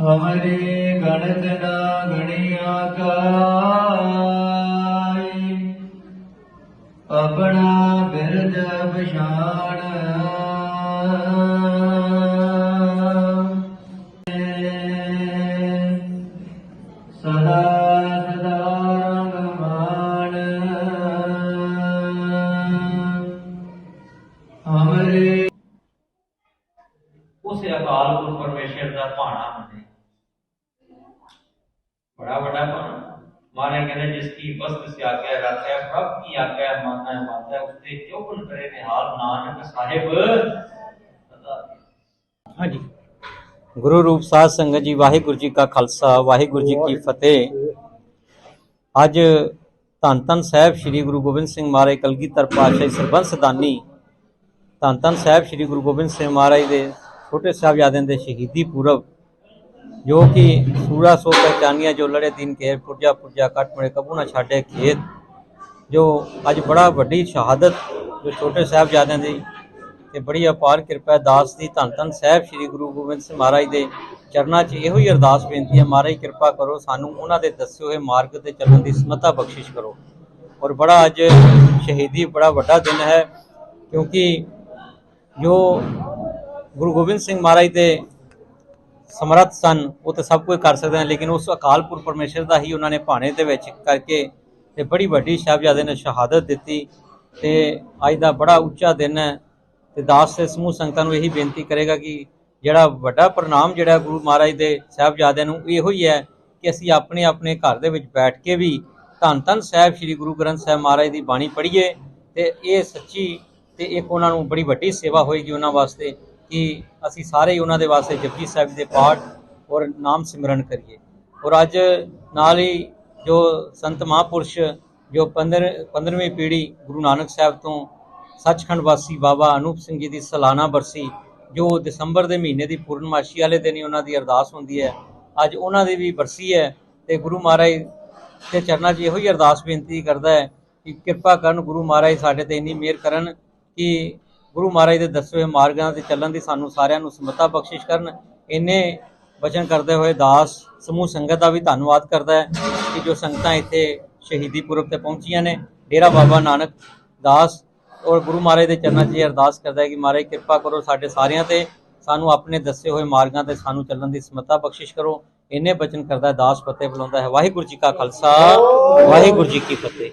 ਹਮਰੇ ਗਣਤ ਨਾ ਗਣਿਆ ਕਾਈ ਆਪਣਾ ਬਿਰਦ ਪਛਾਣ ਸਦਾ ਉਸ ਅਕਾਲ ਪੁਰਖ ਪਰਮੇਸ਼ਰ ਦਾ ਭਾਣਾ ਮੰਨੇ ਬੜਾ ਵੱਡਾ ਭਾਣਾ ਮਾਰੇ ਕਹਿੰਦੇ ਜਿਸ ਕੀ ਬਸਤ ਸੇ ਆਗਿਆ ਰੱਖਿਆ ਪ੍ਰਭ ਕੀ ਆਗਿਆ ਮਾਨਨਾ ਮਾਤਾ ਉਸਤੇ ਚੋਬਨ ਕਰੇ ਨਿਹਾਲ ਨਾਨਕ ਸਾਹਿਬ ਸਦਾ ਹਾਂਜੀ ਗੁਰੂ ਰੂਪ ਸਾਧ ਸੰਗਤ ਜੀ ਵਾਹਿਗੁਰੂ ਜੀ ਕਾ ਖਾਲਸਾ ਵਾਹਿਗੁਰੂ ਜੀ ਕੀ ਫਤਿਹ ਅੱਜ ਧੰਨ ਧੰਨ ਸਾਹਿਬ ਸ੍ਰੀ ਗੁਰੂ ਗੋਬਿੰਦ ਸਿੰਘ ਮਹਾਰਾਜ ਕਲਗੀਧਰ ਪਾਤਸ਼ਾਹੀ ਸਰਬੰਸ ਦਾਨੀ ਧੰਨ ਧੰਨ ਸਾਹਿਬ ਸ੍ਰੀ ਗੁਰੂ ਗੋਬਿੰਦ ਸਿੰਘ ਮਹਾਰਾਜ ਦੇ ਛੋਟੇ ਸਾਹਿਬਜ਼ਾਦਿਆਂ ਦੇ ਸ਼ਹੀਦੀ ਪੁਰਬ, ਜੋ ਕਿ ਸੂਰਾ ਸੋ ਪਹਿਚਾਨੀਆਂ ਜੋ ਲੜੇ ਦਿਨ ਕੇ ਪੁਰਜਾ ਪੁਰਜਾ ਕੱਟ ਮੜੇ ਕਬੂ ਨਾ ਛਾੜੇ ਖੇਤ, ਜੋ ਅੱਜ ਬੜਾ ਵੱਡੀ ਸ਼ਹਾਦਤ ਜੋ ਛੋਟੇ ਸਾਹਿਬਜ਼ਾਦਿਆਂ ਦੀ ਤੇ ਬੜੀ ਅਪਾਰ ਕਿਰਪਾ ਦਾਸ ਦੀ ਧੰਨ ਧੰਨ ਸਾਹਿਬ ਸ੍ਰੀ ਗੁਰੂ ਗੋਬਿੰਦ ਸਿੰਘ ਮਹਾਰਾਜ ਦੇ ਚਰਨਾਂ 'ਚ ਇਹੋ ਹੀ ਅਰਦਾਸ ਬੇਨਤੀ ਹੈ, ਮਹਾਰਾਜ ਕਿਰਪਾ ਕਰੋ ਸਾਨੂੰ ਉਹਨਾਂ ਦੇ ਦੱਸੇ ਹੋਏ ਮਾਰਗ ਤੇ ਚੱਲਣ ਦੀ ਸਮਤਾ ਬਖਸ਼ਿਸ਼ ਕਰੋ। ਔਰ ਬੜਾ ਅੱਜ ਸ਼ਹੀਦੀ ਬੜਾ ਵੱਡਾ ਦਿਨ ਹੈ, ਕਿਉਂਕਿ ਜੋ ਗੁਰੂ ਗੋਬਿੰਦ ਸਿੰਘ ਮਹਾਰਾਜ ਦੇ ਸਮਰੱਥ ਸਨ, ਉਹ ਤਾਂ ਸਭ ਕੁਝ ਕਰ ਸਕਦੇ ਹਨ ਲੇਕਿਨ ਉਸ ਅਕਾਲ ਪੁਰਖ ਪਰਮੇਸ਼ਰ ਦਾ ਹੀ ਉਹਨਾਂ ਨੇ ਭਾਣੇ ਦੇ ਵਿੱਚ ਕਰਕੇ ਤੇ ਬੜੀ ਵੱਡੀ ਸਾਹਿਬਜ਼ਾਦੇ ਨੇ ਸ਼ਹਾਦਤ ਦਿੱਤੀ ਤੇ ਅੱਜ ਦਾ ਬੜਾ ਉੱਚਾ ਦਿਨ ਹੈ ਤੇ ਦਾਸ ਦੇ ਸਮੂਹ ਸੰਗਤਾਂ ਨੂੰ ਇਹੀ ਬੇਨਤੀ ਕਰੇਗਾ ਕਿ ਜਿਹੜਾ ਵੱਡਾ ਪ੍ਰਣਾਮ ਜਿਹੜਾ ਗੁਰੂ ਮਹਾਰਾਜ ਦੇ ਸਾਹਿਬਜ਼ਾਦਿਆਂ ਨੂੰ ਇਹੋ ਹੀ ਹੈ ਕਿ ਅਸੀਂ ਆਪਣੇ ਆਪਣੇ ਘਰ ਦੇ ਵਿੱਚ ਬੈਠ ਕੇ ਵੀ ਧੰਨ ਧੰਨ ਸਾਹਿਬ ਸ੍ਰੀ ਗੁਰੂ ਗ੍ਰੰਥ ਸਾਹਿਬ ਮਹਾਰਾਜ ਦੀ ਬਾਣੀ ਪੜ੍ਹੀਏ ਤੇ ਇਹ ਸੱਚੀ ਤੇ ਇੱਕ ਉਹਨਾਂ ਨੂੰ ਬੜੀ ਵੱਡੀ ਸੇਵਾ ਹੋਏਗੀ ਉਹਨਾਂ ਵਾਸਤੇ। ਕਿ ਅਸੀਂ ਸਾਰੇ ਹੀ ਉਹਨਾਂ ਦੇ ਵਾਸਤੇ ਜਪਜੀ ਸਾਹਿਬ ਦੇ ਪਾਠ ਔਰ ਨਾਮ ਸਿਮਰਨ ਕਰੀਏ। ਔਰ ਅੱਜ ਨਾਲ ਹੀ ਜੋ ਸੰਤ ਮਹਾਂਪੁਰਸ਼, ਜੋ 15 15ਵੀਂ ਪੀੜ੍ਹੀ ਗੁਰੂ ਨਾਨਕ ਸਾਹਿਬ ਤੋਂ ਸੱਚਖੰਡ ਵਾਸੀ ਬਾਬਾ ਅਨੂਪ ਸਿੰਘ ਜੀ ਦੀ ਸਾਲਾਨਾ ਬਰਸੀ, ਜੋ ਦਸੰਬਰ ਦੇ ਮਹੀਨੇ ਦੀ ਪੂਰਨਮਾਸ਼ੀ ਵਾਲੇ ਦਿਨ ਹੀ ਉਹਨਾਂ ਦੀ ਅਰਦਾਸ ਹੁੰਦੀ ਹੈ, ਅੱਜ ਉਹਨਾਂ ਦੀ ਵੀ ਬਰਸੀ ਹੈ ਤੇ ਗੁਰੂ ਮਹਾਰਾਜ ਦੇ ਚਰਨਾਂ 'ਚ ਇਹੋ ਹੀ ਅਰਦਾਸ ਬੇਨਤੀ ਕਰਦਾ ਹੈ ਕਿ ਕਿਰਪਾ ਕਰਨ ਗੁਰੂ ਮਹਾਰਾਜ ਸਾਡੇ ਤੇ ਇੰਨੀ ਮਿਹਰ ਕਰਨ ਕਿ ਗੁਰੂ ਮਹਾਰਾਜ ਦੇ ਦੱਸੇ ਹੋਏ ਮਾਰਗਾਂ ਤੇ ਚੱਲਣ ਦੀ ਸਾਨੂੰ ਸਾਰਿਆਂ ਨੂੰ ਸਮਤਾ ਬਖਸ਼ਿਸ਼ ਕਰਨ। ਇੰਨੇ ਵਚਨ ਕਰਦੇ ਹੋਏ ਦਾਸ ਸਮੂਹ ਸੰਗਤ ਦਾ ਵੀ ਧੰਨਵਾਦ ਕਰਦਾ ਹੈ ਕਿ ਜੋ ਸੰਗਤਾਂ ਇੱਥੇ ਸ਼ਹੀਦੀ ਪੁਰਬ ਤੇ ਪਹੁੰਚੀਆਂ ਨੇ। ਡੇਰਾ ਬਾਬਾ ਨਾਨਕ ਦਾਸ ਔਰ ਗੁਰੂ ਮਹਾਰਾਜ ਦੇ ਚਰਨਾਂ 'ਚ ਅਰਦਾਸ ਕਰਦਾ ਹੈ ਕਿ ਮਹਾਰਾਜ ਕਿਰਪਾ ਕਰੋ ਸਾਡੇ ਸਾਰਿਆਂ ਤੇ। ਸਾਨੂੰ ਆਪਣੇ ਦੱਸੇ ਹੋਏ ਮਾਰਗਾਂ ਤੇ ਸਾਨੂੰ ਚੱਲਣ ਦੀ ਸਮਤਾ ਬਖਸ਼ਿਸ਼ ਕਰੋ। ਇੰਨੇ ਬਚਨ ਕਰਦਾ ਹੈ ਦਾਸ ਫਤਿਹ ਬੁਲਾਉਂਦਾ ਹੈ। ਵਾਹਿਗੁਰੂ ਜੀ ਕਾ ਖਾਲਸਾ, ਵਾਹਿਗੁਰੂ ਜੀ ਕੀ ਫਤਿਹ।